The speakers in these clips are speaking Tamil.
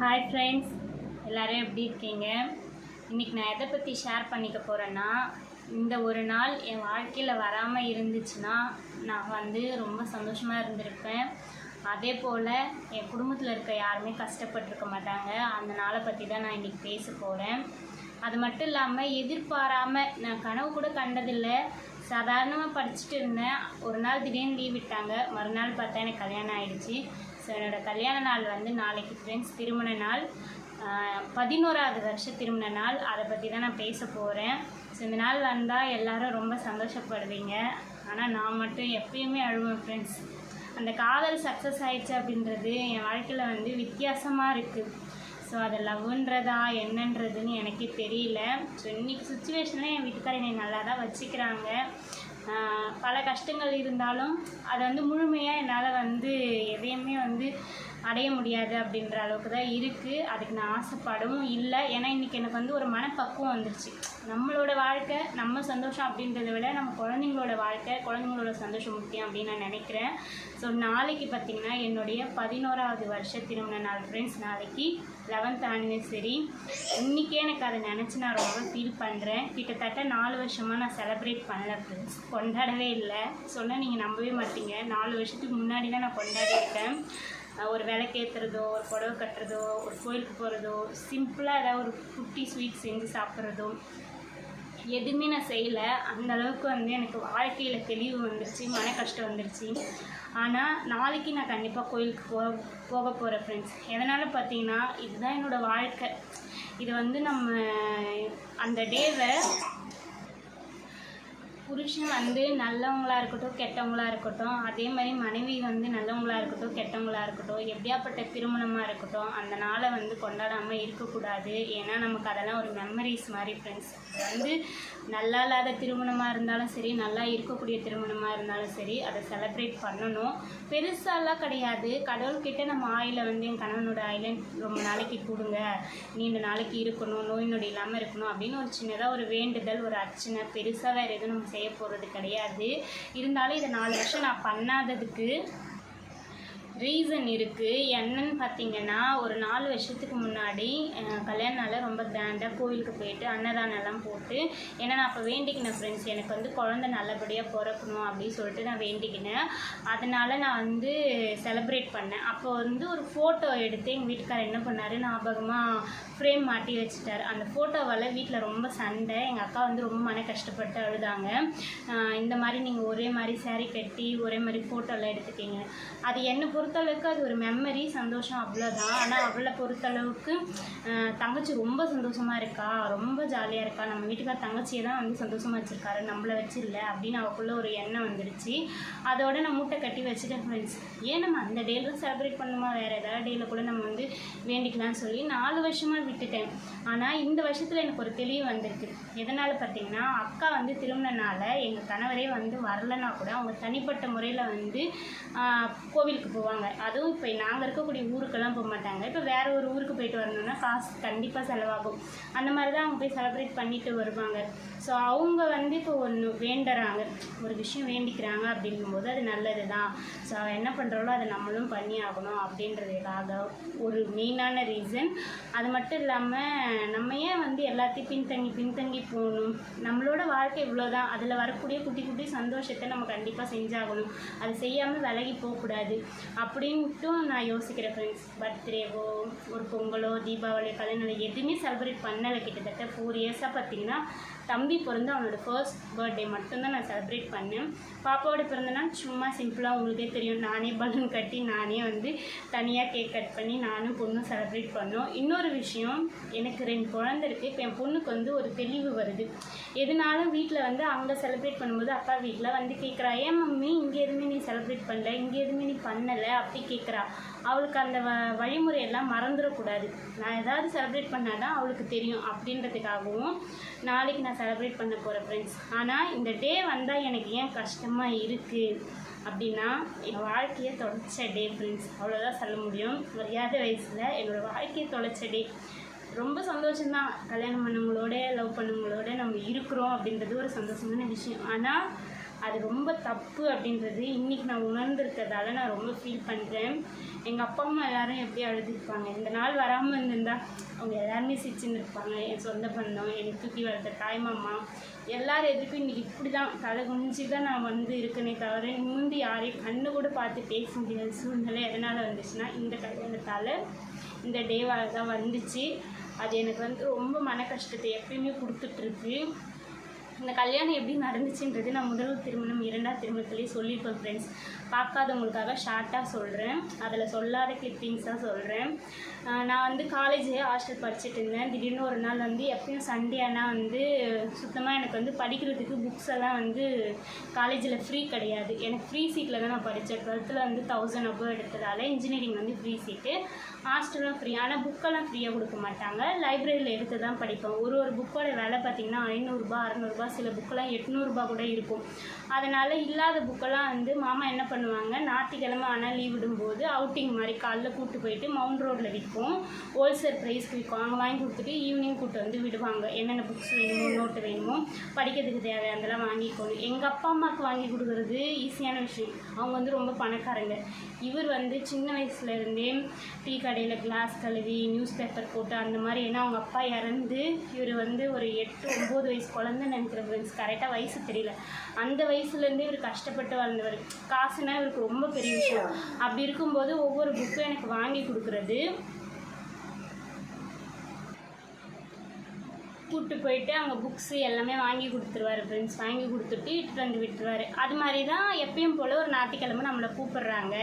ஹாய் ஃப்ரெண்ட்ஸ் எல்லோரும் எப்படி இருக்கீங்க? இன்றைக்கி நான் எதை பற்றி ஷேர் பண்ணிக்க போகிறேன்னா இந்த ஒரு நாள் என் வாழ்க்கையில் வராமல் இருந்துச்சுன்னா நான் வந்து ரொம்ப சந்தோஷமாக இருந்திருப்பேன். அதே போல் என் குடும்பத்தில் இருக்க யாருமே கஷ்டப்பட்டிருக்க மாட்டாங்க. அந்த நாளை பற்றி தான் நான் இன்றைக்கி பேச போகிறேன் அது மட்டும் இல்லாமல் எதிர்பாராமல் நான் கனவு கூட கண்டதில்லை. சாதாரணமாக படிச்சுட்டு இருந்தேன். ஒரு நாள் திடீர்னு லீவ் விட்டாங்க. மறுநாள் பார்த்தா எனக்கு கல்யாணம் ஆகிடுச்சி ஸோ என்னோடய கல்யாண நாள் வந்து நாளைக்கு ஃப்ரெண்ட்ஸ் திருமண நாள். பதினோராவது வருஷ திருமண நாள். அதை பற்றி தான் நான் பேச போகிறேன் ஸோ இந்த நாள் வந்தால் எல்லோரும் ரொம்ப சந்தோஷப்படுவீங்க. ஆனால் நான் மட்டும் எப்பயுமே அழுவேன் ஃப்ரெண்ட்ஸ் அந்த காதல் சக்ஸஸ் ஆயிடுச்சு அப்படின்றது என் வாழ்க்கையில் வந்து வித்தியாசமாக இருக்குது ஸோ அது லவ்ன்றதா என்னன்றதுன்னு எனக்கே தெரியல. ஸோ இன்றைக்கி சுச்சுவேஷனில் என் வீட்டுக்காரர் என்னை நல்லா தான் வச்சுக்கிறாங்க. பல கஷ்டங்கள் இருந்தாலும் அதை வந்து முழுமையாக என்னால் வந்து எதையுமே வந்து அடைய முடியாது அப்படின்ற அளவுக்கு தான் இருக்குது அதுக்கு நான் ஆசைப்படவும் இல்லை. ஏன்னா இன்றைக்கி எனக்கு வந்து ஒரு மனப்பக்குவம் வந்துருச்சு. நம்மளோட வாழ்க்கை நம்ம சந்தோஷம் அப்படின்றத விட நம்ம குழந்தைங்களோட வாழ்க்கை குழந்தைங்களோட சந்தோஷம் முக்கியம் அப்படின்னு நான் நினைக்கிறேன். ஸோ நாளைக்கு பார்த்திங்கன்னா என்னுடைய பதினோராவது வருஷ திருமண நாள் ஃப்ரெண்ட்ஸ் நாளைக்கு லெவன்த் ஆனிவர்சரி இன்றைக்கே எனக்கு அதை நினச்சி நான் ரொம்ப ஃபீல் பண்ணுறேன் கிட்டத்தட்ட நாலு வருஷமாக நான் செலப்ரேட் பண்ணல ஃப்ரெண்ட்ஸ் கொண்டாடவே இல்லை. சொன்னால் நீங்கள் நம்பவே மாட்டீங்க. நாலு வருஷத்துக்கு முன்னாடி தான் நான் கொண்டாடி இருக்கேன் ஒரு விளக்கேற்றுறதோ ஒரு புடவை கட்டுறதோ ஒரு கோயிலுக்கு போகிறதோ சிம்பிளாக ஏதாவது ஒரு குட்டி ஸ்வீட் செஞ்சு சாப்பிட்றதோ எதுவுமே நான் செய்யலை. அந்த அளவுக்கு வந்து எனக்கு வாழ்க்கையில் தெளிவு வந்துருச்சு மன கஷ்டம் வந்துருச்சு. ஆனால் நாளைக்கு நான் கண்டிப்பாக கோயிலுக்கு போக போக போகிறேன் ஃப்ரெண்ட்ஸ் எதனால் பார்த்தீங்கன்னா இதுதான் என்னோடய வாழ்க்கை. இது வந்து நம்ம அந்த டேவை புருஷன் வந்து நல்லவங்களா இருக்கட்டும் கெட்டவங்களாக இருக்கட்டும் அதே மாதிரி மனைவி வந்து நல்லவங்களாக இருக்கட்டும் கெட்டவங்களா இருக்கட்டும் எப்படியாப்பட்ட திருமணமாக இருக்கட்டும் அந்த நாளை வந்து கொண்டாடாமல் இருக்கக்கூடாது. ஏன்னா நமக்கு அதெல்லாம் ஒரு மெமரிஸ் மாதிரி ஃப்ரெண்ட்ஸ் வந்து நல்லா இல்லாத திருமணமாக இருந்தாலும் சரி நல்லா இருக்கக்கூடிய திருமணமாக இருந்தாலும் சரி அதை செலப்ரேட் பண்ணணும். பெருசாலாம் கிடையாது. கடவுள்கிட்ட நம்ம ஆயில வந்து என் கணவனோட ஆயில ரொம்ப நாளைக்கு கொடுங்க. நீண்ட நாளைக்கு இருக்கணும். நோய் நொடி இல்லாமல் இருக்கணும். அப்படின்னு ஒரு சின்னதாக ஒரு வேண்டுதல் ஒரு அர்ச்சனை பெருசாக வேறு எதுவும் நம்ம செய்ய போகிறது கிடையாது. இருந்தாலும் இதை நாலு வருஷம் நான் பண்ணாததுக்கு ரீசன் இருக்குது என்னன்னு பார்த்தீங்கன்னா ஒரு நாலு வருஷத்துக்கு முன்னாடி அஹ், ரொம்ப கிராண்டாக கோவிலுக்கு போயிட்டு அன்னதானம் எல்லாம் போட்டு ஏன்னா நான் அப்போ வேண்டிக்கினேன் ஃப்ரெண்ட்ஸ் எனக்கு வந்து குழந்தை நல்லபடியாக பிறக்கணும் அப்படின்னு சொல்லிட்டு நான் வேண்டிக்கினேன். அதனால் நான் வந்து செலப்ரேட் பண்ணேன். அப்போ வந்து ஒரு ஃபோட்டோ எடுத்து எங்கள் வீட்டுக்காரர் என்ன பண்ணார்? ஞாபகமாக ஃப்ரேம் மாட்டி வச்சுட்டார். அந்த ஃபோட்டோவால் வீட்டில் ரொம்ப சண்டை எங்கள் அக்கா வந்து ரொம்ப மன கஷ்டப்பட்டு அழுதாங்க. இந்த மாதிரி நீங்கள் ஒரே மாதிரி சேரீ கட்டி ஒரே மாதிரி ஃபோட்டோலாம் எடுத்துக்கிங்க. அது என்ன என்னை பொறுத்தளவுக்கு அது ஒரு மெமரி சந்தோஷம் அவ்வளோதான் ஆனால் அவளை பொறுத்தளவுக்கு தங்கச்சி ரொம்ப சந்தோஷமாக இருக்கா? ரொம்ப ஜாலியாக இருக்கா? நம்ம வீட்டுக்கார தங்கச்சியை தான் வந்து சந்தோஷமாக வச்சுருக்காரு. நம்மளை வச்சு இல்லை அப்படின்னு அவக்குள்ளே ஒரு எண்ணம் வந்துருச்சு அதோட நான் மூட்டை கட்டி வச்சுட்டேன் ஃப்ரெண்ட்ஸ் ஏன் நம்ம அந்த டேல செலிப்ரேட் பண்ணுமா? வேறு ஏதாவது டேயில் கூட நம்ம வந்து வேண்டிக்கலாம்னு சொல்லி நாலு வருஷமாக விட்டுட்டேன். ஆனால் இந்த வருஷத்தில் எனக்கு ஒரு தெளிவு வந்திருக்கு. எதனால் பார்த்தீங்கன்னா அக்கா வந்து திரும்பினால எங்கள் கணவரே வந்து வரலைன்னா கூட அவங்க தனிப்பட்ட முறையில் வந்து கோவிலுக்கு போவாங்க. அதுவும் இப்போ நாங்கள் இருக்கக்கூடிய ஊருக்கெல்லாம் போக மாட்டாங்க. இப்போ வேறு ஒரு ஊருக்கு போயிட்டு வரணும்னா காசு கண்டிப்பாக செலவாகும். அந்த மாதிரி தான் அவங்க போய் செலிப்ரேட் பண்ணிட்டு வருவாங்க. ஸோ அவங்க வந்து இப்போ ஒன்று வேண்டுறாங்க. ஒரு விஷயம் வேண்டிக்கிறாங்க அப்படிங்கும்போது அது நல்லது தான் ஸோ என்ன பண்ணுறாலோ அதை நம்மளும் பண்ணி ஆகணும் அப்படின்றதுக்காக ஒரு மெயினான ரீசன் அது மட்டும் இல்லாமல் நம்ம ஏன் வந்து எல்லாத்தையும் பின்தங்கி பின்தங்கி போகணும்? நம்மளோட வாழ்க்கை இவ்வளோதான் அதில் வரக்கூடிய குட்டி குட்டி சந்தோஷத்தை நம்ம கண்டிப்பாக செஞ்சாகணும். அது செய்யாமல் விலகி போகக்கூடாது. அப்படின்ட்டும் நான் யோசிக்கிறேன் ஃப்ரெண்ட்ஸ் பர்த்டேவோ ஒரு பொங்கலோ தீபாவளி கல்யாணம் எதுவுமே செலிப்ரேட் பண்ணலை. கிட்டத்தட்ட ஃபோர் இயர்ஸாக பார்த்தீங்கன்னா தம்பி பிறந்து அவனோட ஃபர்ஸ்ட் பர்த்டே மட்டும்தான் நான் செலிப்ரேட் பண்ணேன். பாப்பாவோட பிறந்தனா சும்மா சிம்பிளாக உங்களுக்கே தெரியும். நானே பலூன் கட்டி நானே வந்து தனியாக கேக் கட் பண்ணி நானும் பொண்ணும் செலிப்ரேட் பண்ணோம். இன்னொரு விஷயம் எனக்கு ரெண்டு குழந்தை இருக்குது இப்போ என் பொண்ணுக்கு வந்து ஒரு தெளிவு வருது. எதுனாலும் வீட்டில் வந்து அங்கே செலிப்ரேட் பண்ணும்போது அப்பா வீட்டில் வந்து கேட்குறா ஏன் மம்மி இங்கே எதுவுமே நீ செலிப்ரேட் பண்ணல இங்கே எதுவுமே நீ பண்ணலை? அப்படி கேட்குறா அவளுக்கு அந்த வ வழிமுறையெல்லாம் மறந்துடக்கூடாது. நான் ஏதாவது செலிப்ரேட் பண்ணால் தான் அவளுக்கு தெரியும் அப்படின்றதுக்காகவும் நாளைக்கு நான் செலிப்ரேட் பண்ண போகிறேன் ஃப்ரெண்ட்ஸ் ஆனால் இந்த டே வந்தால் எனக்கு ஏன் கஷ்டமாக இருக்குது அப்படின்னா என் வாழ்க்கையை தொலைச்ச டே ஃப்ரெண்ட்ஸ் அவ்வளோதான் சொல்ல முடியும். மரியாதை வயசில் என்னோடய வாழ்க்கையை தொலைச்ச டே ரொம்ப சந்தோஷம்தான். கல்யாணம் பண்ணவங்களோட லவ் பண்ணவங்களோட நம்ம இருக்கிறோம் அப்படின்றது ஒரு சந்தோஷமான விஷயம். ஆனால் அது ரொம்ப தப்பு அப்படின்றது இன்றைக்கி நான் உணர்ந்திருக்கிறதால நான் ரொம்ப ஃபீல் பண்ணுறேன் எங்கள் அப்பா அம்மா எல்லோரும் எப்படி அழுதுருப்பாங்க? இந்த நாள் வராமல் இருந்திருந்தா அவங்க எல்லாருமே சிரிச்சுன்னு இருப்பாங்க என் சொந்த பந்தம் என்னை தூக்கி வளர்த்த தாய்மாமா எல்லார் எல்லாரும் எதுக்கும் இன்றைக்கி இப்படி தான் தலை குனிஞ்சு தான் நான் வந்து இருக்கனே தவிர நிமிந்து யாரையும் கண்ணு கூட பார்த்து பேச முடியாத சூழ்நிலை எதனால் வந்துச்சுன்னா இந்த கல்யாணத்தால் இந்த டேவால் தான் வந்துச்சு. அது எனக்கு வந்து ரொம்ப மன கஷ்டத்தை எப்பயுமே கொடுத்துட்ருக்கு. இந்த கல்யாணம் எப்படி நடந்துச்சுன்றது நான் முதல் திருமணம் இரண்டாவது திருமணத்துலேயே சொல்லியிருப்பேன் ஃப்ரெண்ட்ஸ் பார்க்காதவங்களுக்காக ஷார்ட்டாக சொல்கிறேன் அதில் சொல்லாத கிளிப்பிங்ஸாக சொல்கிறேன் நான் வந்து காலேஜ் ஹாஸ்டல் படிச்சுட்டு இருந்தேன். திடீர்னு ஒரு நாள் வந்து எப்பயும் சண்டே ஆனால் வந்து சுத்தமாக எனக்கு வந்து படிக்கிறதுக்கு புக்ஸ் எல்லாம் வந்து காலேஜில் ஃப்ரீ கிடையாது. எனக்கு ஃப்ரீ சீட்டில் தான் நான் படித்தேன் டுவெல்த்தில் வந்து தௌசண்ட் அபோவ் எடுத்ததால் இன்ஜினியரிங் வந்து ஃப்ரீ சீட்டு ஹாஸ்டலும் ஃப்ரீ ஆனால் புக்கெல்லாம் ஃப்ரீயாக கொடுக்க மாட்டாங்க. லைப்ரரியில் எடுத்து தான் படிப்போம். ஒரு ஒரு புக்கோட விலை பார்த்திங்கன்னா ஐநூறுரூபா அறநூறுபா சில புக்கெல்லாம் எட்நூறுபா கூட இருக்கும். அதனால் இல்லாத புக்கெல்லாம் வந்து மாமா என்ன பண்ணுவாங்க? ஞாயிற்றுக்கிழமை ஆனால் லீவ் விடும்போது அவுட்டிங் மாதிரி காலைல கூப்பிட்டு போயிட்டு மவுண்ட் ரோட்டில் விற்போம். ஹோல்சேல் ப்ரைஸ்க்கு விற்கும் அங்கே வாங்கி கொடுத்துட்டு ஈவினிங் கூப்பிட்டு வந்து விடுவாங்க. என்னென்ன புக்ஸ் வேணுமோ நோட்டு வேணுமோ படிக்கிறதுக்கு தேவையானதெல்லாம் வாங்கிக்கணும் எங்கள் அப்பா அம்மாவுக்கு வாங்கி கொடுக்குறது ஈஸியான விஷயம். அவங்க வந்து ரொம்ப பணக்காரங்க. இவர் வந்து சின்ன வயசுலேருந்தே டீ கடையில் கிளாஸ் கழுவி நியூஸ் பேப்பர் போட்டு அந்த மாதிரி. ஏன்னா அவங்க அப்பா இறந்து இவர் வந்து ஒரு எட்டு ஒம்பது வயசு குழந்தை நினைக்கிற ஃப்ரெண்ட்ஸ் கரெக்டாக வயசு தெரியல. அந்த வயசுலேருந்தே இவர் கஷ்டப்பட்டு வளர்ந்தவர் காசுனா இவருக்கு ரொம்ப பெரிய விஷயம். அப்படி இருக்கும்போது ஒவ்வொரு புக்கும் எனக்கு வாங்கி கொடுக்குறது. கூப்பிட்டு போயிட்டு அங்கே புக்ஸு எல்லாமே வாங்கி கொடுத்துருவாரு ஃப்ரெண்ட்ஸ் வாங்கி கொடுத்துட்டு இட்டு வந்து விட்டுருவாரு. அது மாதிரி தான் எப்பயும் போல் ஒரு ஞாயிற்றுக்கிழமை நம்மளை கூப்பிடுறாங்க.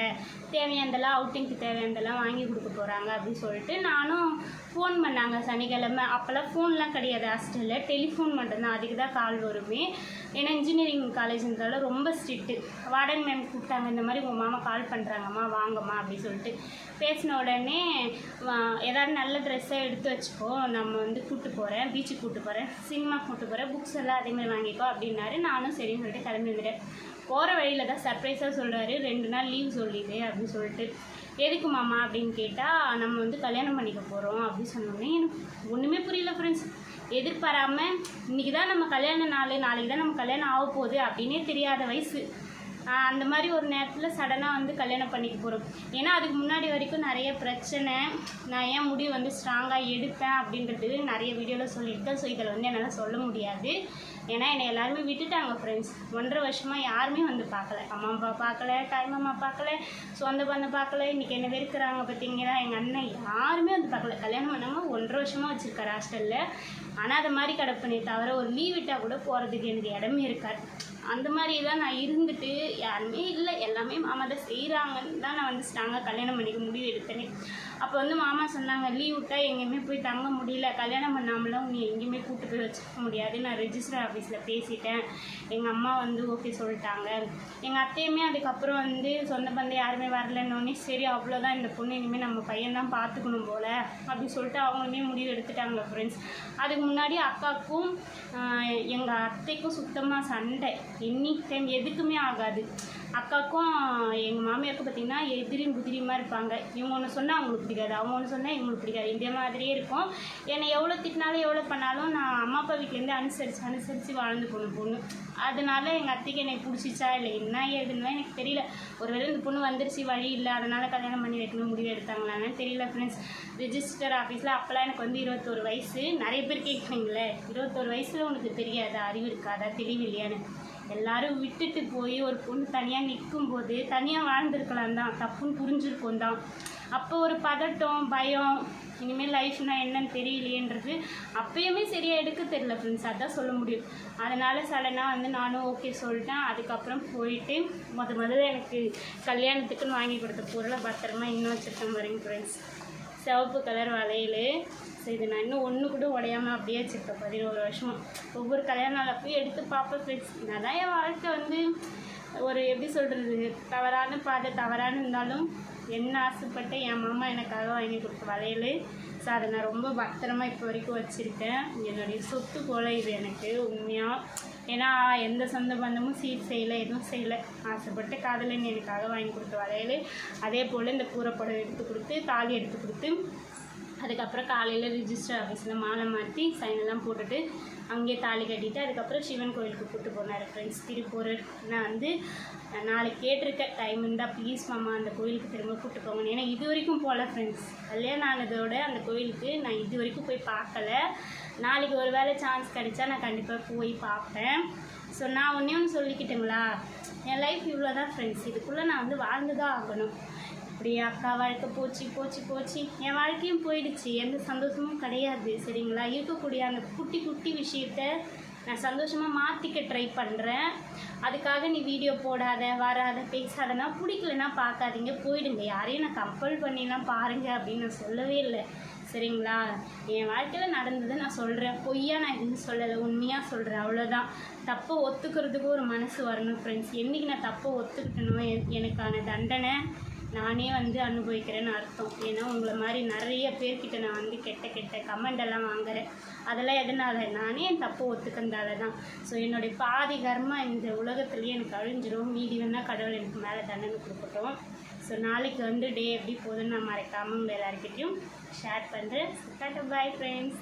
தேவையானதெல்லாம் அவுட்டிங்க்கு தேவையானதெல்லாம் வாங்கி கொடுக்க போகிறாங்க அப்படின்னு சொல்லிட்டு நானும் ஃபோன் பண்ணாங்க சனிக்கிழமை. அப்போல்லாம் ஃபோன்லாம் கிடையாது. ஹாஸ்டலில் டெலிஃபோன் மட்டும்தான். அதுக்கு தான் கால் வருமே. ஏன்னா இன்ஜினியரிங் காலேஜ்ன்றதால ரொம்ப ஸ்ட்ரிக்ட்டு வார்டன் மேம் கூப்பிட்டாங்க இந்த மாதிரி உங்கள் மாமா கால் பண்ணுறாங்கம்மா வாங்கம்மா அப்படின்னு சொல்லிட்டு. பேசின உடனே வா- ஏதாவது நல்ல ட்ரெஸ்ஸாக எடுத்து வச்சுக்கோ நம்ம வந்து கூப்பிட்டு போகிறேன் பீச்சுக்கு கூப்பிட்டு போகிறேன் சினிமா கூப்பிட்டு போகிறேன் புக்ஸ் எல்லாம் அதேமாதிரி வாங்கிக்கோ அப்படின்னாரு. நானும் சரின்னு சொல்லிட்டு கிளம்பி வந்துட்டேன். போகிற வழியில் தான் சர்ப்ரைஸாக சொல்கிறாரு ரெண்டு நாள் லீவ் சொல்லிடு அப்படின்னு சொல்லிட்டு. எதுக்கு மாமா அப்படின்னு கேட்டால் நம்ம வந்து கல்யாணம் பண்ணிக்க போகிறோம் அப்படின்னு சொன்னோடனே எனக்கு ஒன்றுமே புரியல ஃப்ரெண்ட்ஸ் எதிர்பாராமல் இன்றைக்கி தான் நம்ம கல்யாண நாள் நாளைக்கு தான் நம்ம கல்யாணம் ஆக போகுது அப்படின்னே தெரியாத வயசு. அந்த மாதிரி ஒரு நேரத்தில் சடனாக வந்து கல்யாணம் பண்ணிக்க போகிறோம் ஏன்னா அதுக்கு முன்னாடி வரைக்கும் நிறைய பிரச்சனை நான் ஏன் முடிவு வந்து ஸ்ட்ராங்காக எடுப்பேன் அப்படின்றது நிறைய வீடியோவில் சொல்லியிருக்கேன். ஸோ இதில் வந்து என்னால் சொல்ல முடியாது. ஏன்னா என்னை எல்லாருமே விட்டுட்டாங்க ஃப்ரெண்ட்ஸ் ஒன்றரை வருஷமாக யாருமே வந்து பார்க்கல. அம்மா அப்பா பார்க்கல தாய் மாமா பார்க்கல சொந்த பந்தம் பார்க்கல. இன்றைக்கி என்ன வெறுக்கிறாங்க பார்த்தீங்கன்னா எங்கள் அண்ணன் யாருமே வந்து பார்க்கல. கல்யாணம் பண்ணாமல் ஒன்றரை வருஷமாக வச்சுருக்காரு ஹாஸ்டலில் ஆனால் அதை மாதிரி கிடப்பனே தவிர ஒரு லீவ் விட்டால் கூட போகிறதுக்கு எனக்கு இடமே இருக்காது. அந்த மாதிரி தான் நான் இருந்துட்டு யாருமே இல்லை. எல்லாமே மாமா தான் செய்கிறாங்கன்னு தான் நான் வந்து நாங்கள் கல்யாணம் பண்ணிக்க முடிவு எடுத்தேனே. அப்போ வந்து மாமா சொன்னாங்க லீவ் விட்டா எங்கேயுமே போய் தங்க முடியல. கல்யாணம் பண்ணாமலாம் உன்னை எங்கேயுமே கூட்டு போய் வச்சுக்க முடியாது. நான் ரெஜிஸ்டர் ஆஃபீஸில் பேசிட்டேன். எங்கள் அம்மா வந்து ஓகே சொல்லிட்டாங்க. எங்கள் அத்தையுமே அதுக்கப்புறம் வந்து சொந்த பந்தம் யாருமே வரலன்னொடனே சரி அவ்வளோதான் இந்த பொண்ணு இனிமேல் நம்ம பையன் தான் பார்த்துக்கணும் போல். அப்படி சொல்லிட்டு அவங்களுமே முடிவு எடுத்துட்டாங்க ஃப்ரெண்ட்ஸ் அதுக்கு முன்னாடி அக்காவுக்கும் எங்கள் அத்தைக்கும் சுத்தமாக சண்டை. எனி டைம் எதுக்குமே ஆகாது. அக்காவுக்கும் எங்கள் மாமியாருக்கும் பார்த்தீங்கன்னா எதிரியும் புதிரியுமாக இருப்பாங்க. இவங்க ஒன்று சொன்னால் அவங்களுக்கு பிடிக்காது. அவங்க ஒன்று சொன்னால் இவங்களுக்கு பிடிக்காது. இந்த மாதிரியே இருக்கும். என்னை எவ்வளோ திட்டினாலும் எவ்வளோ பண்ணாலும் நான் அம்மா அப்பா வீட்டிலேருந்து அனுசரித்து அனுசரித்து வாழ்ந்து போகணும் பொண்ணு. அதனால எங்கள் அத்தைக்கு எனக்கு பிடிச்சிச்சா இல்லை என்ன ஏதுன்னு எனக்கு தெரியல. ஒருவேளை இந்த பொண்ணு வந்துருச்சு வழி இல்லை அதனால் கல்யாணம் பண்ணி வைக்கணும் முடிவு எடுத்தாங்களான்னு தெரியல ஃப்ரெண்ட்ஸ் ரிஜிஸ்டர் ஆஃபீஸில் அப்போல்லாம் எனக்கு வந்து இருபத்தோரு வயசு. நிறைய பேர் கேட்குறீங்களே இருபத்தோரு வயசில் உனக்கு தெரியாதா? அறிவு இருக்காதா? தெளிவு இல்லையான்னு எல்லாரும் விட்டுட்டு போய் ஒரு பொண்ணு தனியாக நிற்கும் போது தனியாக வாழ்ந்துருக்கலாம் தான் தப்புன்னு புரிஞ்சிருக்கும் தான் அப்போ ஒரு பதட்டம் பயம் இனிமேல் லைஃப்னா என்னன்னு தெரியலையேன்றது அப்பயுமே சரியாக எடுக்க தெரியல ஃப்ரெண்ட்ஸ் அதான் சொல்ல முடியும். அதனால் சடனாக வந்து நானும் ஓகே சொல்லிட்டேன். அதுக்கப்புறம் போயிட்டு முத முதல்ல எனக்கு கல்யாணத்துக்குன்னு வாங்கி கொடுத்த பொருளை பத்திரமா இன்னும் வச்சுருக்கேன் பாருங்க ஃப்ரெண்ட்ஸ் சிவப்பு கலர் வளையல். ஸோ இது நான் இன்னும் ஒன்று கூட உடையாமல் அப்படியே வச்சுருக்கேன். பதினோரு வருஷம். ஒவ்வொரு கல்யாண நாள் அப்பயும் எடுத்து பார்ப்பேன் ஃப்ரெண்ட்ஸ் நான் என் வாழ்க்கை வந்து. ஒரு எப்படி சொல்கிறது தவறான பாதை தவறான இருந்தாலும் என்ன ஆசைப்பட்டு என் மாமா எனக்காக வாங்கி கொடுத்த வளையல். ஸோ அதை நான் ரொம்ப பத்திரமா இப்போ வரைக்கும் வச்சுருக்கேன். என்னுடைய சொத்து போல இது எனக்கு. உண்மையாக ஏன்னா எந்த சொந்த பந்தமும் சீட் செய்யலை எதுவும் செய்யலை. ஆசைப்பட்டு காதலன் எனக்காக வாங்கி கொடுத்த வளையல் அதே போல் இந்த கூரைப்படம் எடுத்து கொடுத்து தாலி எடுத்து கொடுத்து அதுக்கப்புறம் காலையில் ரிஜிஸ்டர் ஆஃபீஸில் மாலை மாற்றி சைனெல்லாம் போட்டுட்டு அங்கேயே தாலி கட்டிட்டு அதுக்கப்புறம் சிவன் கோயிலுக்கு கூப்பிட்டு போனார் ஃப்ரெண்ட்ஸ் திருப்பூர் நான் வந்து நான் நாளைக்கு கேட்டிருக்கேன். டைம் இருந்தால் ப்ளீஸ் மாமா அந்த கோயிலுக்கு திரும்ப கூப்பிட்டு போங்க ஏன்னா இது வரைக்கும் போகல ஃப்ரெண்ட்ஸ் கல்யாணம் ஆனதோட அந்த கோயிலுக்கு நான் இது வரைக்கும் போய் பார்க்கல. நாளைக்கு ஒரு வேளை சான்ஸ் கிடைச்சா நான் கண்டிப்பாக போய் பார்ப்பேன். ஸோ நான் ஒன்றே ஒன்று சொல்லிக்கிட்டுங்களா? என் லைஃப் இவ்வளோ தான் ஃப்ரெண்ட்ஸ் இதுக்குள்ளே நான் வந்து வாழ்ந்து தான் ஆகணும். அப்படியே அக்கா? வாழ்க்கை போச்சு போச்சு போச்சு. என் வாழ்க்கையும் போயிடுச்சு. எந்த சந்தோஷமும் கிடையாது சரிங்களா? இருக்கக்கூடிய அந்த குட்டி குட்டி விஷயத்த நான் சந்தோஷமாக மாற்றிக்க ட்ரை பண்ணுறேன் அதுக்காக நீ வீடியோ போடாத வராத பேசாதனா பிடிக்கலன்னா பார்க்காதீங்க. போயிடுங்க. யாரையும் நான் கம்பல் பண்ணிலாம் பாருங்க அப்படின்னு நான் சொல்லவே இல்லை சரிங்களா? என் வாழ்க்கையில் நடந்ததை நான் சொல்கிறேன் பொய்யா நான் எதுவும் சொல்லலை. உண்மையாக சொல்கிறேன் அவ்வளோதான் தப்பை ஒத்துக்கிறதுக்கு ஒரு மனசு வரணும் ஃப்ரெண்ட்ஸ் என்றைக்கு நான் தப்பை ஒத்துக்கிட்டனோ எனக்கான தண்டனை நானே வந்து அனுபவிக்கிறேன்னு அர்த்தம். ஏன்னா உங்களை மாதிரி நிறைய பேர்கிட்ட நான் வந்து கெட்ட கெட்ட கமெண்ட் எல்லாம் வாங்குறேன். அதெல்லாம் எதனால? நானே என் தப்பை ஒத்துக்கிறதால தான் ஸோ என்னுடைய பாதி கர்மா இந்த உலகத்துலேயே எனக்கு அழிஞ்சிரும். மீதி வேணால் கடவுள் எனக்கு மேலே தண்டனை கொடுக்கட்டும். ஸோ நாளைக்கு வந்து டே எப்படி போகுதுன்னு நான் மறக்காமல் உங்கள் எல்லாருக்கிட்டையும் ஷேர் பண்ணுறேன் டாட்டா பாய் ஃப்ரெண்ட்ஸ்